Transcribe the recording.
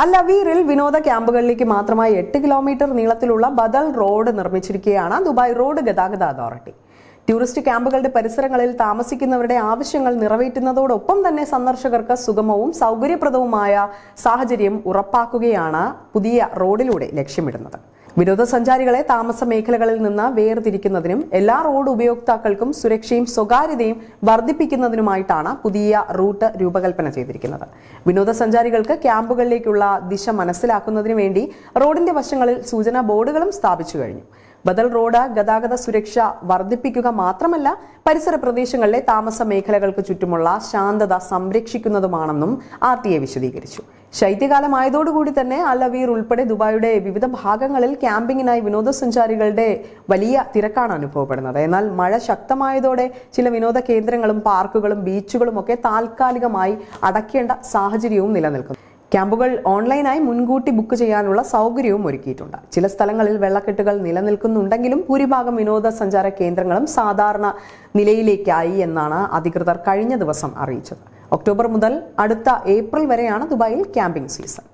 അൽ വിനോദ ക്യാമ്പുകളിലേക്ക് മാത്രമായി എട്ട് കിലോമീറ്റർ നീളത്തിലുള്ള ബദൽ റോഡ് നിർമ്മിച്ചിരിക്കുകയാണ് ദുബായ് റോഡ് ഗതാഗത അതോറിറ്റി. ടൂറിസ്റ്റ് ക്യാമ്പുകളുടെ പരിസരങ്ങളിൽ താമസിക്കുന്നവരുടെ ആവശ്യങ്ങൾ നിറവേറ്റുന്നതോടൊപ്പം തന്നെ സന്ദർശകർക്ക് സുഗമവും സൗകര്യപ്രദവുമായ സാഹചര്യം ഉറപ്പാക്കുകയാണ് പുതിയ റോഡിലൂടെ ലക്ഷ്യമിടുന്നത്. വിനോദസഞ്ചാരികളെ താമസ മേഖലകളിൽ നിന്ന് വേർതിരിക്കുന്നതിനും എല്ലാ റോഡ് ഉപയോക്താക്കൾക്കും സുരക്ഷയും സ്വകാര്യതയും വർദ്ധിപ്പിക്കുന്നതിനുമായിട്ടാണ് പുതിയ റൂട്ട് രൂപകൽപ്പന ചെയ്തിരിക്കുന്നത്. വിനോദസഞ്ചാരികൾക്ക് ക്യാമ്പുകളിലേക്കുള്ള ദിശ മനസ്സിലാക്കുന്നതിനു വേണ്ടി റോഡിന്റെ വശങ്ങളിൽ സൂചനാ ബോർഡുകളും സ്ഥാപിച്ചു കഴിഞ്ഞു. ബദൽ റോഡ് ഗതാഗത സുരക്ഷ വർദ്ധിപ്പിക്കുക മാത്രമല്ല പരിസര പ്രദേശങ്ങളിലെ താമസ മേഖലകൾക്ക് ചുറ്റുമുള്ള ശാന്തത സംരക്ഷിക്കുന്നതുമാണെന്നും ആർ ടി എ വിശദീകരിച്ചു. ശൈത്യകാലമായതോടുകൂടി തന്നെ അലവീർ ഉൾപ്പെടെ ദുബായിയുടെ വിവിധ ഭാഗങ്ങളിൽ ക്യാമ്പിങ്ങിനായി വിനോദസഞ്ചാരികളുടെ വലിയ തിരക്കാണ് അനുഭവപ്പെടുന്നത്. എന്നാൽ മഴ ശക്തമായതോടെ ചില വിനോദ കേന്ദ്രങ്ങളും പാർക്കുകളും ബീച്ചുകളും ഒക്കെ താൽക്കാലികമായി അടയ്ക്കേണ്ട സാഹചര്യവും നിലനിൽക്കുന്നു. ക്യാമ്പുകൾ ഓൺലൈനായി മുൻകൂട്ടി ബുക്ക് ചെയ്യാനുള്ള സൗകര്യവും ഒരുക്കിയിട്ടുണ്ട്. ചില സ്ഥലങ്ങളിൽ വെള്ളക്കെട്ടുകൾ നിലനിൽക്കുന്നുണ്ടെങ്കിലും ഭൂരിഭാഗം വിനോദസഞ്ചാര കേന്ദ്രങ്ങളും സാധാരണ നിലയിലേക്കായി എന്നാണ് അധികൃതർ കഴിഞ്ഞ ദിവസം അറിയിച്ചത്. ഒക്ടോബർ മുതൽ അടുത്ത ഏപ്രിൽ വരെയാണ് ദുബായിൽ ക്യാമ്പിംഗ് സീസൺ.